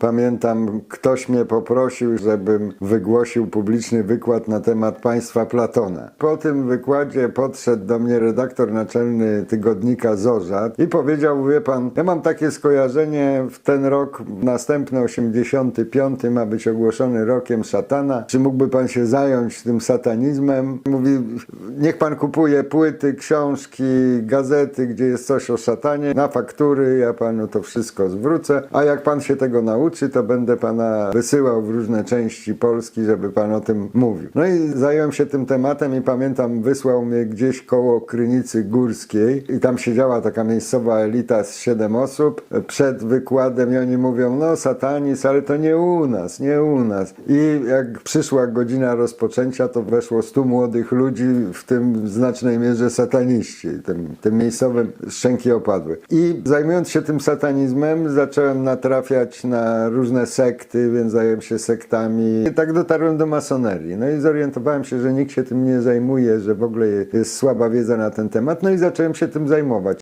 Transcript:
Pamiętam, ktoś mnie poprosił, żebym wygłosił publiczny wykład na temat państwa Platona. Po tym wykładzie podszedł do mnie redaktor naczelny tygodnika Zorza i powiedział, wie pan, ja mam takie skojarzenie, w ten rok, następny 85 ma być ogłoszony rokiem szatana. Czy mógłby pan się zająć tym satanizmem? Mówi, niech pan kupuje płyty, książki, gazety, gdzie jest coś o szatanie, na faktury, ja panu to wszystko zwrócę, a jak pan się tego nauczy, to będę pana wysyłał w różne części Polski, żeby pan o tym mówił. No i zająłem się tym tematem i pamiętam, wysłał mnie gdzieś koło Krynicy Górskiej i tam siedziała taka miejscowa elita z siedem osób przed wykładem i oni mówią, no satanizm, ale to nie u nas, nie u nas. I jak przyszła godzina rozpoczęcia, to weszło stu młodych ludzi, w tym w znacznej mierze sataniści. Tym, tym miejscowym szczęki opadły. I zajmując się tym satanizmem, zacząłem natrafiać różne sekty, więc zająłem się sektami. I tak dotarłem do masonerii. No i zorientowałem się, że nikt się tym nie zajmuje, że w ogóle jest słaba wiedza na ten temat. No i zacząłem się tym zajmować.